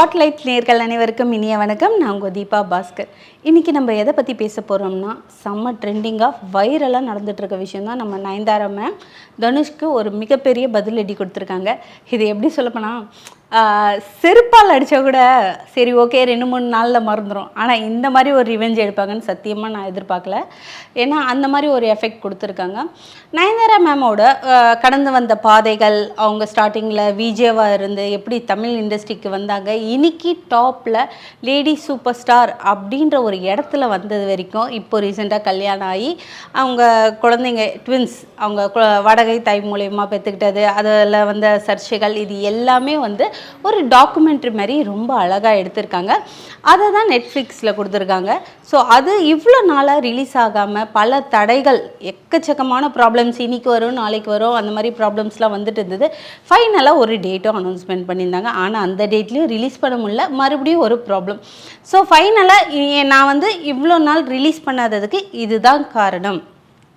Spotlight நேர்கள் அனைவருக்கும் இனிய வணக்கம். நான் உங்கள் தீபா பாஸ்கர். இன்றைக்கி நம்ம எதை பற்றி பேச போகிறோம்னா செம்ம ட்ரெண்டிங்காக வைரலாக நடந்துட்டு இருக்க விஷயம் தான் நம்ம நயன்தாரா மேம் தனுஷ்க்கு ஒரு மிகப்பெரிய பதிலடி கொடுத்துருக்காங்க. இது எப்படி சொல்லப்போனால் செருப்பால் அடித்தா கூட சரி ஓகே ரெண்டு மூணு நாளில் மறந்துடும் ஆனால் இந்த மாதிரி ஒரு ரிவெஞ்ச் எடுப்பாங்கன்னு சத்தியமாக நான் எதிர்பார்க்கல. ஏன்னா அந்த மாதிரி ஒரு எஃபெக்ட் கொடுத்துருக்காங்க. நயன்தாரா மேமோட கடந்து வந்த பாதைகள் அவங்க ஸ்டார்டிங்கில் விஜேவாக இருந்து எப்படி தமிழ் இண்டஸ்ட்ரிக்கு வந்தாங்க இன்னைக்கு டாப்பில் லேடி சூப்பர் ஸ்டார் அப்படின்ற ஒரு இடத்துல வந்தது வரைக்கும் இப்போ ரீசெண்டாக கல்யாணம் ஆகி அவங்க குழந்தைங்க ட்வின்ஸ் அவங்க கு- வடகை தாய் மூலயமா பெற்றுக்கிட்டது அதில் வந்த சர்ச்சைகள் இது எல்லாமே வந்து ஒரு டாக்குமெண்ட்ரி மாதிரி ரொம்ப அழகாக எடுத்திருக்காங்க. அதை தான் நெட்ஃப்ளிக்ஸில் கொடுத்துருக்காங்க. ஸோ அது இவ்வளோ நாளாக ரிலீஸ் ஆகாமல் பல தடைகள் எக்கச்சக்கமான ப்ராப்ளம்ஸ் இன்றைக்கி வரும் நாளைக்கு வரும் அந்த மாதிரி ப்ராப்ளம்ஸ்லாம் வந்துட்டு இருந்தது. ஃபைனலாக ஒரு டேட்டும் அனௌன்ஸ்மெண்ட் பண்ணியிருந்தாங்க. ஆனால் அந்த டேட்லேயும் ரிலீஸ் பண்ண முடியல. மறுபடியும் ஒரு ப்ராப்ளம் ஸோ ஃபைனலாக நான் வந்து இவ்வளோ நாள் ரிலீஸ் பண்ணாததுக்கு இதுதான் காரணம்.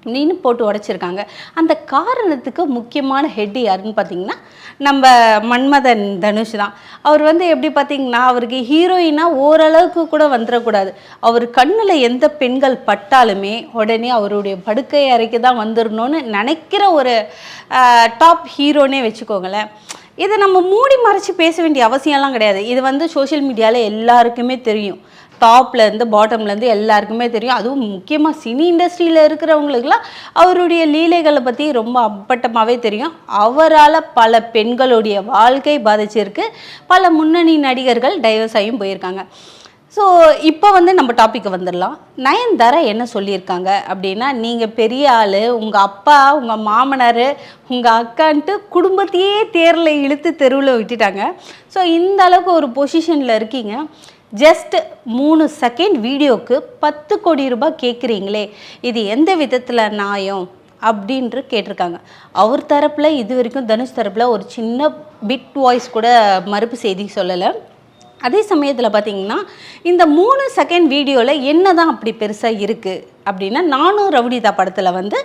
அப்படின்னு போட்டு உடைச்சிருக்காங்க. அந்த காரணத்துக்கு முக்கியமான ஹெட் யாருன்னு பார்த்தீங்கன்னா நம்ம மன்மதன் தனுஷ் தான். அவர் வந்து எப்படி பார்த்தீங்கன்னா அவருக்கு ஹீரோயினாக ஓரளவுக்கு கூட வந்துடக்கூடாது. அவர் கண்ணில் எந்த பெண்கள் பட்டாலுமே உடனே அவருடைய படுக்கை அறைக்கு தான் வந்துடணும்னு நினைக்கிற ஒரு டாப் ஹீரோனே வச்சுக்கோங்களேன். இதை நம்ம மூடி மறைச்சி பேச வேண்டிய அவசியம்லாம் கிடையாது. இது வந்து சோஷியல் மீடியாவில் எல்லாருக்குமே தெரியும். டாப்லேருந்து பாட்டம்லேருந்து எல்லாருக்குமே தெரியும். அதுவும் முக்கியமாக சினி இண்டஸ்ட்ரியில் இருக்கிறவங்களுக்குலாம் அவருடைய லீலைகளை பற்றி ரொம்ப அப்பட்டமாகவே தெரியும். அவரால் பல பெண்களுடைய வாழ்க்கை பாதிச்சிருக்கு. பல முன்னணி நடிகர்கள் டைவர்ஸ் ஆகியும் போயிருக்காங்க. ஸோ இப்போ வந்து நம்ம டாப்பிக்கு வந்துடலாம் நயன்தாரா என்ன சொல்லியிருக்காங்க அப்படின்னா நீங்கள் பெரிய ஆள் உங்கள் அப்பா உங்கள் மாமனார் உங்கள் அக்கான்ட்டு குடும்பத்தையே தேரில் இழுத்து தெருவில் விட்டுட்டாங்க. ஸோ இந்த அளவுக்கு ஒரு பொசிஷனில் இருக்கீங்க. ஜஸ்ட் மூணு செகண்ட் வீடியோக்கு பத்து கோடி ரூபாய் கேட்குறீங்களே இது எந்த விதத்தில் நியாயம் அப்படின்ட்டு கேட்டிருக்காங்க. அவர் தரப்பில் இது வரைக்கும் தனுஷ் தரப்பில் ஒரு சின்ன பிட் வாய்ஸ் கூட மறுப்பு செய்தி சொல்லலை. அதே சமயத்தில் பார்த்தீங்கன்னா இந்த மூணு செகண்ட் வீடியோவில் என்ன தான் அப்படி பெருசாக இருக்குது அப்படின்னா நானும் ரவுடிதா படத்தில் வந்து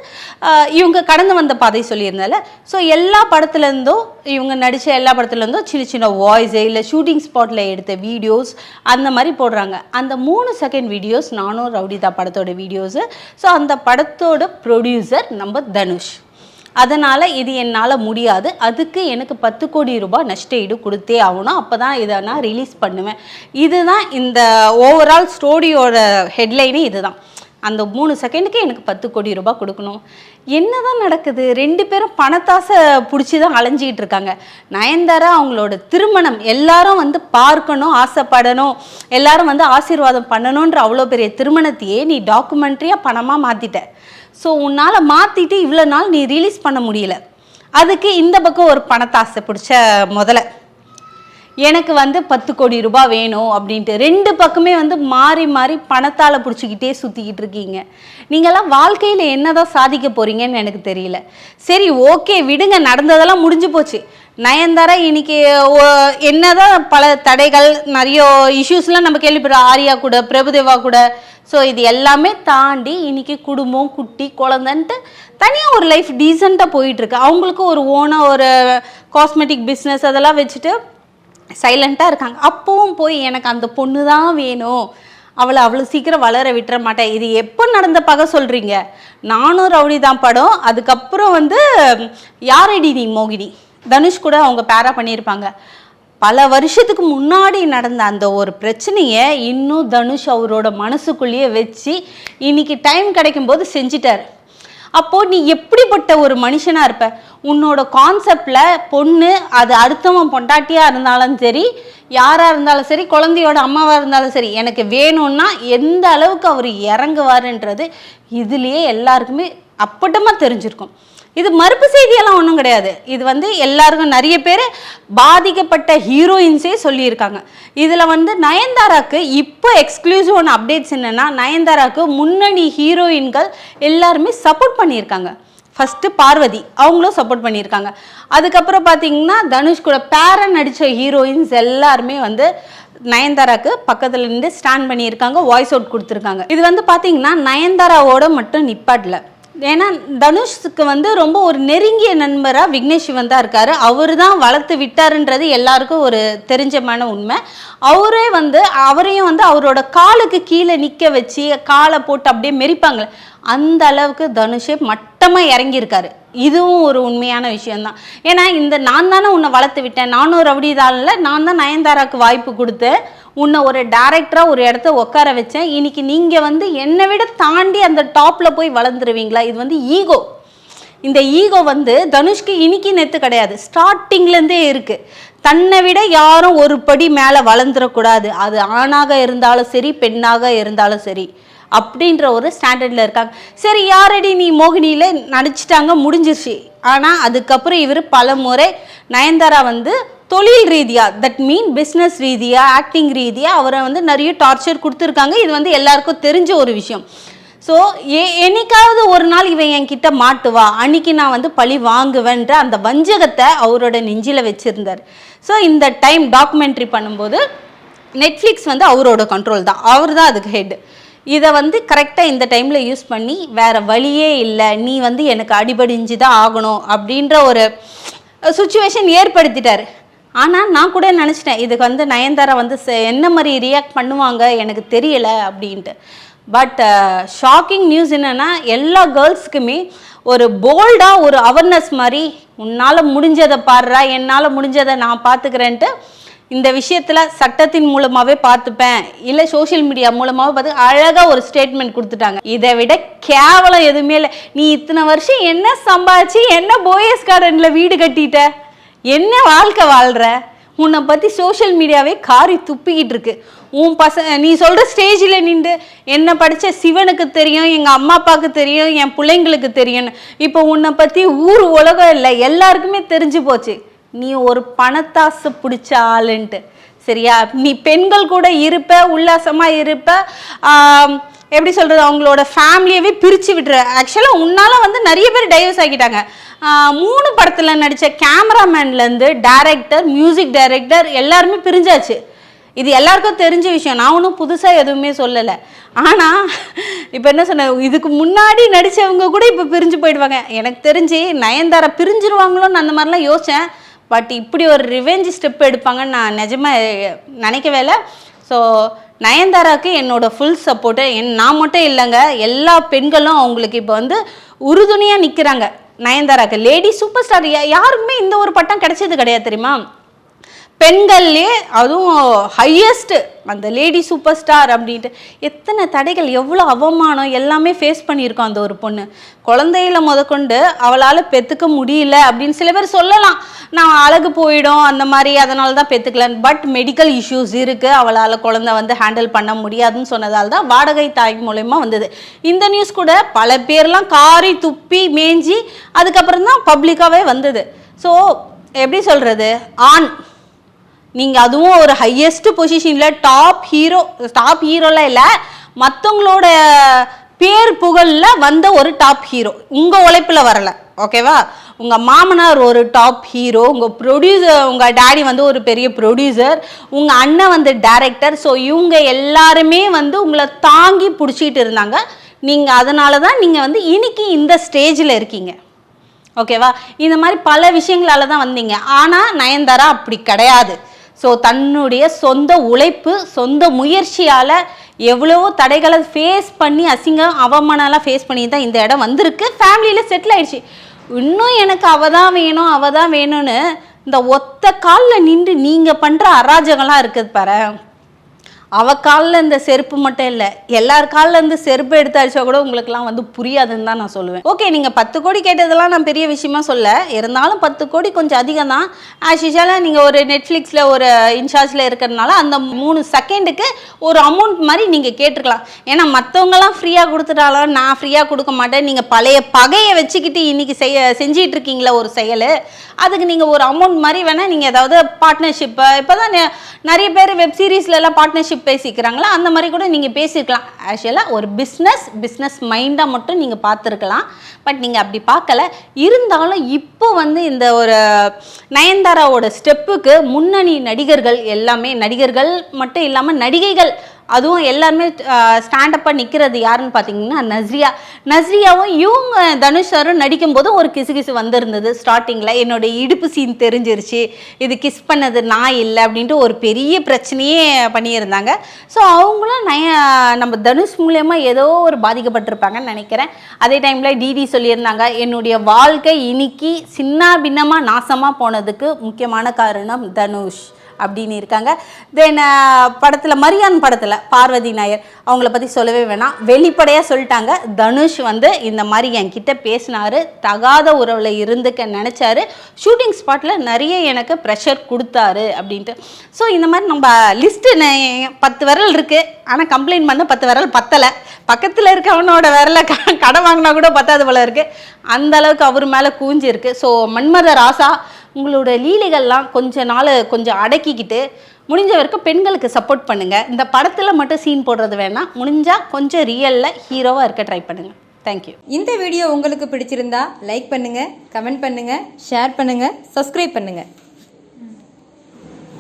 இவங்க கடந்து வந்த பாதை சொல்லியிருந்தால ஸோ எல்லா படத்துலேருந்தும் இவங்க நடித்த எல்லா படத்துலேருந்தும் சின்ன சின்ன வாய்ஸு இல்லை ஷூட்டிங் ஸ்பாட்டில் எடுத்த வீடியோஸ் அந்த மாதிரி போடுறாங்க. அந்த மூணு செகண்ட் வீடியோஸ் நானும் ரவுடிதா படத்தோட வீடியோஸு ஸோ அந்த படத்தோட ப்ரொடியூசர் நம்ம தனுஷ். அதனால் இது என்னால் முடியாது. அதுக்கு எனக்கு பத்து கோடி ரூபாய் நஷ்ட ஈடு கொடுத்தே ஆகணும். அப்போ தான் இதை நான் ரிலீஸ் பண்ணுவேன். இதுதான் இந்த ஓவரால் ஸ்டோரியோட ஹெட்லைனே இதுதான். அந்த மூணு செகண்டுக்கு எனக்கு பத்து கோடி ரூபாய் கொடுக்கணும். என்ன தான் நடக்குது? ரெண்டு பேரும் பணத்தாசை பிடிச்சி தான் அலைஞ்சிக்கிட்டு இருக்காங்க. நயன்தாரா அவங்களோட திருமணம் எல்லாரும் வந்து பார்க்கணும் ஆசைப்படணும். எல்லாரும் வந்து ஆசீர்வாதம் பண்ணணுன்ற அவ்வளோ பெரிய திருமணத்தையே நீ டாக்குமெண்ட்ரியாக பணமாக மாற்றிட்ட ஸோ உன்னால் மாற்றிட்டு இவ்வளோ நாள் நீ ரிலீஸ் பண்ண முடியல. அதுக்கு இந்த பக்கம் ஒரு பணத்தாசை பிடிச்ச முதல்ல எனக்கு வந்து பத்து கோடி ரூபாய் வேணும் அப்படின்ட்டு ரெண்டு பக்கமே வந்து மாறி மாறி பணத்தால் பிடிச்சிக்கிட்டே சுற்றிக்கிட்டு இருக்கீங்க. நீங்கள்லாம் வாழ்க்கையில் என்னதான் சாதிக்க போகிறீங்கன்னு எனக்கு தெரியல. சரி ஓகே விடுங்க நடந்ததெல்லாம் முடிஞ்சு போச்சு. நயன்தாரா இன்னைக்கு ஓ- என்னதான் பல தடைகள் நிறைய இஷ்யூஸ்லாம் நம்ம கேள்விப்படுறோம். ஆர்யா கூட பிரபுதேவா கூட. ஸோ இது எல்லாமே தாண்டி இன்னைக்கு குடும்பம் குட்டி குழந்தைன்ட்டு தனியாக ஒரு லைஃப் டீசெண்டாக போயிட்டுருக்கு. அவங்களுக்கு ஒரு ஓனாக ஒரு காஸ்மெட்டிக் பிஸ்னஸ் அதெல்லாம் வச்சுட்டு சைலண்ட்டாக இருக்காங்க. அப்பவும் போய் எனக்கு அந்த பொண்ணு தான் வேணும். அவளை அவ்வளோ சீக்கிரம் வளர விட்டுற மாட்டேன். இது எப்போ நடந்த பகை சொல்கிறீங்க நானும் ரவுடி தான் படம். அதுக்கப்புறம் வந்து யாரடி நீ மோகினி? தனுஷ் கூட அவங்க பேரா பண்ணியிருப்பாங்க. பல வருஷத்துக்கு முன்னாடி நடந்த அந்த ஒரு பிரச்சனையை இன்னும் தனுஷ் அவரோட மனசுக்குள்ளேயே வச்சு இன்னைக்கு டைம் கிடைக்கும்போது செஞ்சிட்டார். அப்போது நீ எப்படிப்பட்ட ஒரு மனுஷனாக இருப்ப? உன்னோட கான்செப்டில் பொண்ணு அது அடுத்தவன் பொண்டாட்டியாக இருந்தாலும் சரி யாராக இருந்தாலும் சரி குழந்தையோட அம்மாவாக இருந்தாலும் சரி எனக்கு வேணும்னா எந்த அளவுக்கு அவர் இறங்குவாருன்றது இதுலேயே எல்லாருக்குமே அப்பட்டமாக தெரிஞ்சிருக்கும். இது மறுப்பு செய்தியெல்லாம் ஒன்றும் கிடையாது. இது வந்து எல்லாருக்கும் நிறைய பேர் பாதிக்கப்பட்ட ஹீரோயின்ஸே சொல்லியிருக்காங்க. இதில் வந்து நயன்தாராக்கு இப்போ எக்ஸ்க்ளூசிவான அப்டேட்ஸ் என்னென்னா நயன்தாராக்கு முன்னணி ஹீரோயின்கள் எல்லாருமே சப்போர்ட் பண்ணியிருக்காங்க. ஃபஸ்ட்டு பார்வதி அவங்களும் சப்போர்ட் பண்ணியிருக்காங்க. அதுக்கப்புறம் பார்த்தீங்கன்னா தனுஷ் கூட பேரன் நடித்த ஹீரோயின்ஸ் எல்லாருமே வந்து நயன்தாராக்கு பக்கத்தில் நின்று ஸ்டாண்ட் பண்ணியிருக்காங்க வாய்ஸ் அவுட் கொடுத்துருக்காங்க. இது வந்து பார்த்தீங்கன்னா நயன்தாராவோட மட்டும் நிப்பாட்டில். ஏன்னா தனுஷ்க்கு வந்து ரொம்ப ஒரு நெருங்கிய நண்பராக விக்னேஷ் சிவன் தான் இருக்காரு. அவர் தான் வளர்த்து விட்டாருன்றது எல்லாருக்கும் ஒரு தெரிஞ்சமான உண்மை. அவரே வந்து அவரையும் வந்து அவரோட காலுக்கு கீழே நிற்க வச்சு காலை போட்டு அப்படியே மெரிப்பாங்க அந்த அளவுக்கு தனுஷே மட்டமாக இறங்கியிருக்காரு. இதுவும் ஒரு உண்மையான விஷயம்தான். ஏன்னா இந்த நான் தானே உன்னை வளர்த்து விட்டேன். நானும் ரவுடி இல்லை நான் தான் நயன்தாராக்கு வாய்ப்பு கொடுத்தேன் உன்னை ஒரு டேரக்டராக ஒரு இடத்த உட்கார வச்சேன். இன்னைக்கு நீங்கள் வந்து என்னை விட தாண்டி அந்த டாப்பில் போய் வளர்ந்துருவீங்களா? இது வந்து ஈகோ இந்த ஈகோ வந்து தனுஷ்க்கு இன்னைக்கு நேற்று கிடையாது. ஸ்டார்டிங்லேருந்தே இருக்குது தன்னை விட யாரும் ஒரு படி மேலே வளர்ந்துடக்கூடாது அது ஆணாக இருந்தாலும் சரி பெண்ணாக இருந்தாலும் சரி அப்படின்ற ஒரு ஸ்டாண்டர்டில் இருக்காங்க. சரி யாரடி நீ மோகினியில்? நடிச்சிட்டாங்க முடிஞ்சிருச்சு. ஆனால் அதுக்கப்புறம் இவர் பல முறை நயன்தாரா வந்து தொழில் ரீதியாக தட் மீன் பிஸ்னஸ் ரீதியாக ஆக்டிங் ரீதியாக அவரை வந்து நிறைய டார்ச்சர் கொடுத்துருக்காங்க. இது வந்து எல்லாருக்கும் தெரிஞ்ச ஒரு விஷயம். ஸோ ஏ என்னைக்காவது ஒரு நாள் இவன் என்கிட்ட மாட்டுவா அன்னைக்கு நான் வந்து பழி வாங்குவேன்ற அந்த வஞ்சகத்தை அவரோட நெஞ்சில் வச்சுருந்தார். ஸோ இந்த டைம் டாக்குமெண்ட்ரி பண்ணும்போது நெட்ஃப்ளிக்ஸ் வந்து அவரோட கண்ட்ரோல் தான். அவர் தான் அதுக்கு ஹெட் இதை வந்து கரெக்டாக இந்த டைமில் யூஸ் பண்ணி வேறு வழியே இல்லை நீ வந்து எனக்கு அடிபடிஞ்சு தான் ஆகணும் அப்படின்ற ஒரு சுச்சுவேஷன் ஏற்படுத்திட்டார். ஆனால் நான் கூட நினச்சிட்டேன் இதுக்கு வந்து நயன்தாரா வந்து என்ன மாதிரி ரியாக்ட் பண்ணுவாங்க எனக்கு தெரியலை அப்படின்ட்டு. பட் ஷாக்கிங் நியூஸ் என்னென்னா எல்லா கேர்ள்ஸுக்குமே ஒரு போல்டாக ஒரு அவேர்னஸ் மாதிரி உன்னால் முடிஞ்சதை பாடுறா என்னால் முடிஞ்சதை நான் பார்த்துக்கிறேன்ட்டு இந்த விஷயத்தில் சட்டத்தின் மூலமாகவே பார்த்துப்பேன் இல்லை சோஷியல் மீடியா மூலமாகவே பார்த்து அழகாக ஒரு ஸ்டேட்மெண்ட் கொடுத்துட்டாங்க. இதை விட கேவலம் எதுவுமே இல்லை. நீ இத்தனை வருஷம் என்ன சம்பாதிச்சு என்ன போயஸ் கார்டனில் வீடு கட்டிட்ட? என்ன வாழ்க்கை வாழ்கிற உன்னை பற்றி சோஷியல் மீடியாவே காரி துப்பிக்கிட்டு இருக்கு. உன் பச நீ சொல்கிற ஸ்டேஜில் நின்று என்னை படித்த சிவனுக்கு தெரியும் எங்கள் அம்மா அப்பாவுக்கு தெரியும் என் பிள்ளைங்களுக்கு தெரியும்னு. இப்போ உன்னை பற்றி ஊர் உலகம் இல்லை எல்லாருக்குமே தெரிஞ்சு போச்சு. நீ ஒரு பணத்தாசை பிடிச்ச ஆளுன்ட்டு. சரியா? நீ பெண்கள் கூட இருப்ப உல்லாசமாக இருப்ப எப்படி சொல்கிறது அவங்களோட ஃபேமிலியவே பிரித்து விட்டுற ஆக்சுவலாக உன்னால் வந்து நிறைய பேர் டைவர்ஸ் ஆகிட்டாங்க. மூணு படத்தில் நடித்த கேமராமேன்லேருந்து டேரக்டர் மியூசிக் டைரக்டர் எல்லாருமே பிரிஞ்சாச்சு. இது எல்லாருக்கும் தெரிஞ்ச விஷயம். நான் ஒன்றும் புதுசாக எதுவுமே சொல்லலை. ஆனால் இப்போ என்ன சொன்ன இதுக்கு முன்னாடி நடித்தவங்க கூட இப்போ பிரிஞ்சு போயிடுவாங்க. எனக்கு தெரிஞ்சு நயன்தாரா பிரிஞ்சிருவாங்களோன்னு அந்த மாதிரிலாம் யோசித்தேன் பட் இப்படி ஒரு ரிவெஞ்ச் ஸ்டெப் எடுப்பாங்கன்னு நான் நிஜமாக நினைக்கவே இல்லை. ஸோ நயன்தாராக்கு என்னோட ஃபுல் சப்போர்ட்டு என் நான் மட்டும் இல்லைங்க எல்லா பெண்களும் அவங்களுக்கு இப்போ வந்து உறுதுணையாக நிற்கிறாங்க நயன்தாராக்கு லேடி சூப்பர் ஸ்டார் யாருக்குமே இந்த ஒரு பட்டம் கிடைச்சது கிடையாது தெரியுமா? பெண்கள்லேயே அதுவும் ஹையஸ்ட்டு அந்த லேடி சூப்பர் ஸ்டார் அப்படின்ட்டு. எத்தனை தடைகள் எவ்வளோ அவமானம் எல்லாமே ஃபேஸ் பண்ணியிருக்கோம் அந்த ஒரு பொண்ணு. குழந்தையில முதற்கொண்டு அவளால் பெற்றுக்க முடியல அப்படின்னு சில பேர் சொல்லலாம். நான் அழகு போயிடும் அந்த மாதிரி அதனால தான் பெற்றுக்கலன்னு பட் மெடிக்கல் இஷ்யூஸ் இருக்குது அவளால் குழந்தை வந்து ஹேண்டில் பண்ண முடியாதுன்னு சொன்னதால் தான் வாடகை தாய் மூலயமா வந்தது. இந்த நியூஸ் கூட பல பேர்லாம் காரி துப்பி மேஞ்சி அதுக்கப்புறம் தான் பப்ளிக்காகவே வந்தது. ஸோ எப்படி சொல்கிறது ஆண் நீங்கள் அதுவும் ஒரு ஹையஸ்ட் பொசிஷனில் டாப் ஹீரோ டாப் ஹீரோலாம் இல்லை மற்றவங்களோட பேர் புகழில் வந்த ஒரு டாப் ஹீரோ உங்கள் உழைப்பில் வரல. ஓகேவா உங்கள் மாமனார் ஒரு டாப் ஹீரோ உங்கள் ப்ரொடியூசர் உங்கள் டேடி வந்து ஒரு பெரிய ப்ரொடியூசர் உங்கள் அண்ணன் வந்து டேரக்டர் ஸோ இவங்க எல்லாருமே வந்து உங்களை தாங்கி பிடிச்சிக்கிட்டு இருந்தாங்க. நீங்கள் அதனால தான் நீங்கள் வந்து இன்னைக்கு இந்த ஸ்டேஜில் இருக்கீங்க. ஓகேவா இந்த மாதிரி பல விஷயங்களால தான் வந்தீங்க. ஆனால் நயன்தாரா அப்படி கிடையாது. ஸோ தன்னுடைய சொந்த உழைப்பு சொந்த முயற்சியால் எவ்வளவோ தடைகளை ஃபேஸ் பண்ணி அசிங்கம் அவமானம்லாம் ஃபேஸ் பண்ணி தான் இந்த இடம் வந்திருக்கு. ஃபேமிலியில் செட்டில் ஆயிடுச்சு. இன்னும் எனக்கு அவ தான் வேணும் அவ தான் வேணும்னு இந்த ஒத்த காலில் நின்று நீங்கள் பண்ணுற அராஜகம்லாம் இருக்குது பாரு அவ காலில் இந்த செருப்பு மட்டும் இல்லை எல்லார் காலில் இருந்து செருப்பு எடுத்து அடிச்சா கூட உங்களுக்குலாம் வந்து புரியாதுன்னு தான் நான் சொல்லுவேன். ஓகே நீங்கள் பத்து கோடி கேட்டதெல்லாம் நான் பெரிய விஷயமா சொல்ல இருந்தாலும் பத்து கோடி கொஞ்சம் அதிகம் தான். ஆஸ் யூஷுவலாக நீங்கள் ஒரு நெட்ஃப்ளிக்ஸில் ஒரு இன்சார்ஜில் இருக்கிறதுனால அந்த மூணு செகண்டுக்கு ஒரு அமௌண்ட் மாதிரி நீங்கள் கேட்டிருக்கலாம் ஏன்னா மற்றவங்கலாம் ஃப்ரீயாக கொடுத்துட்டாலும் நான் ஃப்ரீயாக கொடுக்க மாட்டேன். நீங்கள் பழைய பகையை வச்சுக்கிட்டு இன்னைக்கு செய்ய செஞ்சிகிட்டு இருக்கீங்களா ஒரு செயல். அதுக்கு நீங்கள் ஒரு அமௌண்ட் மாதிரி வேணால் நீங்கள் ஏதாவது பார்ட்னர்ஷிப்பு இப்போ தான் நிறைய பேர் வெப் சீரிஸ்லலாம் பார்ட்னர்ஷிப் பேசிக்கிறாங்களா? அந்த மாதிரி கூட நீங்கள் பேசியிருக்கலாம் ஆக்சுவலாக ஒரு பிஸ்னஸ் பிஸ்னஸ் மைண்டாக மட்டும் நீங்கள் பார்த்துருக்கலாம். பட் நீங்கள் அப்படி பார்க்கல. இருந்தாலும் இப்போ வந்து இந்த ஒரு நயன்தாராவோட ஸ்டெப்புக்கு முன்னணி நடிகர்கள் எல்லாமே நடிகர்கள் மட்டும் இல்லாமல் நடிகைகள் அதுவும் எல்லாருமே ஸ்டாண்டப்பாக நிற்கிறது யாருன்னு பார்த்தீங்கன்னா நஸ்ரியா. நஸ்ரியாவும் இவங்க தனுஷ் சாரும் நடிக்கும்போது ஒரு கிசு கிசு வந்திருந்தது ஸ்டார்டிங்கில் என்னோட இடுப்பு சீன் தெரிஞ்சிருச்சு. இது கிஸ் பண்ணது நான் இல்லை அப்படின்ட்டு ஒரு பெரிய பிரச்சனையே பண்ணியிருந்தாங்க. ஸோ அவங்களும் நய நம்ம தனுஷ் மூலயமா ஏதோ ஒரு பாதிக்கப்பட்டிருப்பாங்கன்னு நினைக்கிறேன். அதே டைமில் டிடி சொல்லியிருந்தாங்க என்னுடைய வாழ்க்கை இன்னைக்கு சின்ன பின்னமாக நாசமாக போனதுக்கு முக்கியமான காரணம் தனுஷ். அப்படின்னு இருக்காங்க. தென் படத்தில் மரியான் படத்தில் பார்வதி நாயர் அவங்கள பற்றி சொல்லவே வேணாம். வெளிப்படையாக சொல்லிட்டாங்க. தனுஷ் வந்து இந்த மாதிரி என்கிட்ட பேசினாரு. தகாத உறவில் இருந்துக்க நினச்சாரு. ஷூட்டிங் ஸ்பாட்டில் நிறைய எனக்கு ப்ரெஷர் கொடுத்தாரு அப்படின்ட்டு. ஸோ இந்த மாதிரி நம்ம லிஸ்ட்டு பத்து விரல் இருக்குது ஆனால் கம்ப்ளைண்ட் பண்ண பத்து விரல் பத்தலை. பக்கத்தில் இருக்கவனோட விரல க கடை வாங்கினா கூட பத்தாது போல இருக்குது அந்த அளவுக்கு அவர் மேலே கூஞ்சி இருக்குது ஸோ மன்மத ராசா உங்களோட லீலைகள்லாம் கொஞ்ச நாள் கொஞ்சம் அடக்கிக்கிட்டு முடிஞ்ச வரைக்கும் பெண்களுக்கு சப்போர்ட் பண்ணுங்கள் இந்த படத்தில் மட்டும் சீன் போடுறது வேணாம். முடிஞ்சால் கொஞ்சம் ரியலில் ஹீரோவாக இருக்க ட்ரை பண்ணுங்கள் தேங்க்யூ இந்த வீடியோ உங்களுக்கு பிடிச்சிருந்தா லைக் பண்ணுங்கள் கமெண்ட் பண்ணுங்கள் ஷேர் பண்ணுங்கள் சப்ஸ்கிரைப் பண்ணுங்கள்